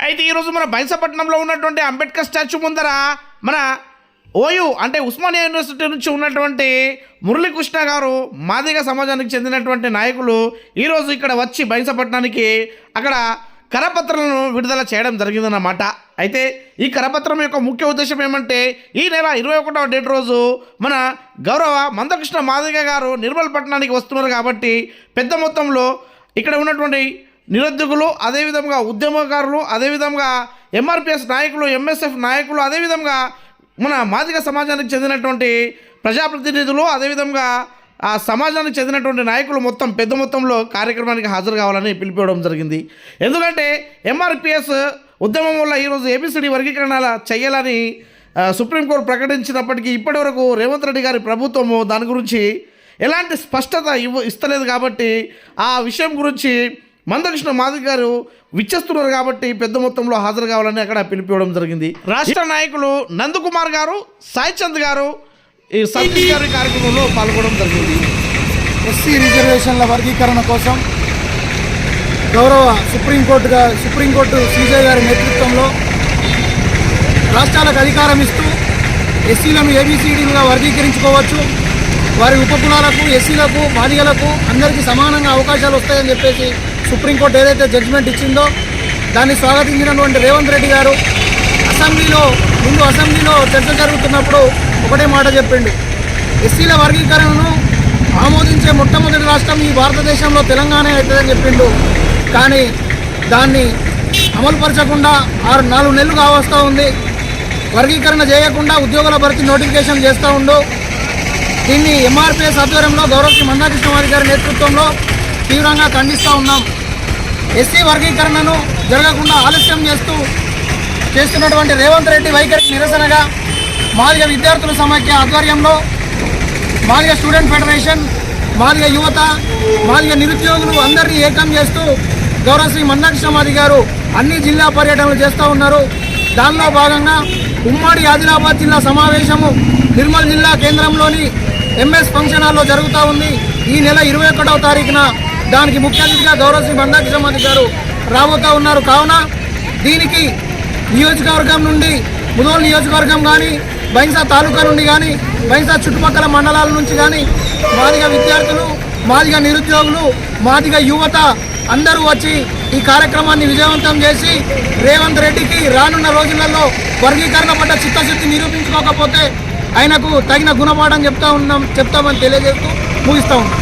అయితే ఈరోజు మన బైసపట్నంలో ఉన్నటువంటి అంబేద్కర్ స్టాచ్యూ ముందర మన ఓయూ అంటే ఉస్మానియా యూనివర్సిటీ నుంచి ఉన్నటువంటి మురళీకృష్ణ గారు మాదిగ సమాజానికి చెందినటువంటి నాయకులు ఈరోజు ఇక్కడ వచ్చి బైసపట్నానికి అక్కడ కరపత్రాలను విడుదల చేయడం జరిగిందన్నమాట. అయితే ఈ కరపత్రం యొక్క ముఖ్య ఉద్దేశం ఏమంటే ఈ నెల ఇరవై ఒకటవ డేట్ రోజు మన గౌరవ మందకృష్ణ మాదిగ గారు నిర్మల్ పట్టణానికి వస్తున్నారు కాబట్టి పెద్ద మొత్తంలో ఇక్కడ ఉన్నటువంటి నిరుద్యోగులు అదేవిధంగా ఉద్యమకారులు అదేవిధంగా ఎంఆర్పిఎస్ నాయకులు ఎంఎస్ఎఫ్ నాయకులు అదేవిధంగా మన మాదిగ సమాజానికి చెందినటువంటి ప్రజాప్రతినిధులు అదేవిధంగా ఆ సమాజానికి చెందినటువంటి నాయకులు మొత్తం పెద్ద మొత్తంలో కార్యక్రమానికి హాజరు కావాలని పిలిపివ్వడం జరిగింది. ఎందుకంటే ఎంఆర్పిఎస్ ఉద్యమం వల్ల ఈరోజు ఏబిసిడి వర్గీకరణ చేయాలని సుప్రీంకోర్టు ప్రకటించినప్పటికీ ఇప్పటివరకు రేవంత్ రెడ్డి గారి ప్రభుత్వము దాని గురించి ఎలాంటి స్పష్టత ఇవ్వ ఇస్తలేదు కాబట్టి ఆ విషయం గురించి మందకృష్ణ మాధవ్ గారు విచ్చేస్తున్నారు కాబట్టి పెద్ద మొత్తంలో హాజరు కావాలని అక్కడ పిలిపివ్వడం జరిగింది. రాష్ట్ర నాయకులు నందకుమార్ గారు సాయి చంద్ గారు ఈ సతీష్ గారి కార్యక్రమంలో పాల్గొనడం జరిగింది. ఎస్సీ రిజర్వేషన్ల వర్గీకరణ కోసం గౌరవ సుప్రీంకోర్టుగా సుప్రీంకోర్టు సీజే గారి నేతృత్వంలో రాష్ట్రాలకు అధికారం ఇస్తూ ఎస్సీలను ఏబిసిడీలుగా వర్గీకరించుకోవచ్చు. వారి ఉపకులాలకు ఎస్సీలకు మాదిగలకు అందరికీ సమానంగా అవకాశాలు వస్తాయని చెప్పేసి సుప్రీంకోర్టు ఏదైతే జడ్జిమెంట్ ఇచ్చిందో దాన్ని స్వాగతించినటువంటి రేవంత్ రెడ్డి గారు అసెంబ్లీలో ముందు అసెంబ్లీలో చర్చ జరుగుతున్నప్పుడు ఒకటే మాట చెప్పిండు. ఎస్సీల వర్గీకరణను ఆమోదించే మొట్టమొదటి రాష్ట్రం ఈ భారతదేశంలో తెలంగాణ అవుతుందని చెప్పిండు. కానీ దాన్ని అమలుపరచకుండా ఆరు నాలుగు నెలలు కావస్తూ ఉంది. వర్గీకరణ చేయకుండా ఉద్యోగుల భర్తీ నోటిఫికేషన్ చేస్తూ ఉండు. దీన్ని ఎంఆర్పిఎస్ ఆధ్వర్యంలో గౌరవ శ్రీ మందాకృష్ణ గారి నేతృత్వంలో తీవ్రంగా ఖండిస్తూ ఉన్నాం. ఎస్సీ వర్గీకరణను జరగకుండా ఆలస్యం చేస్తూ చేస్తున్నటువంటి రేవంత్ రెడ్డి వైఖరికి నిరసనగా మాదిగ విద్యార్థుల సమాఖ్య ఆధ్వర్యంలో మాదిగ స్టూడెంట్ ఫెడరేషన్ మాదిగ యువత మాదిగ నిరుద్యోగులు అందరినీ ఏకం చేస్తూ గౌరవ శ్రీ మందాకృష్ణ మాది గారు అన్ని జిల్లా పర్యటనలు చేస్తూ ఉన్నారు. దానిలో భాగంగా ఉమ్మడి ఆదిలాబాద్ జిల్లా సమావేశము నిర్మల్ జిల్లా కేంద్రంలోని ఎంఎస్ ఫంక్షన్ హాల్లో జరుగుతూ ఉంది. ఈ నెల ఇరవై ఒకటవ తారీఖున దానికి ముఖ్య అతిథిగా గౌరవ శ్రీ మందాకృష్ణ గారు రాబోతా ఉన్నారు. కావున దీనికి నియోజకవర్గం నుండి ముదోలు నియోజకవర్గం కానీ బైన్సా తాలూకా నుండి కానీ బైన్సా చుట్టుపక్కల మండలాల నుంచి కానీ మాదిగా విద్యార్థులు మాదిగా నిరుద్యోగులు మాదిగా యువత అందరూ వచ్చి ఈ కార్యక్రమాన్ని విజయవంతం చేసి రేవంత్ రెడ్డికి రానున్న రోజులలో వర్గీకరణ పడ్డ చిత్తశుద్ధి నిరూపించుకోకపోతే ఆయనకు తగిన గుణపాఠం చెప్తా ఉన్నాం చెప్తామని తెలియజేస్తూ ముగిస్తా ఉన్నాం.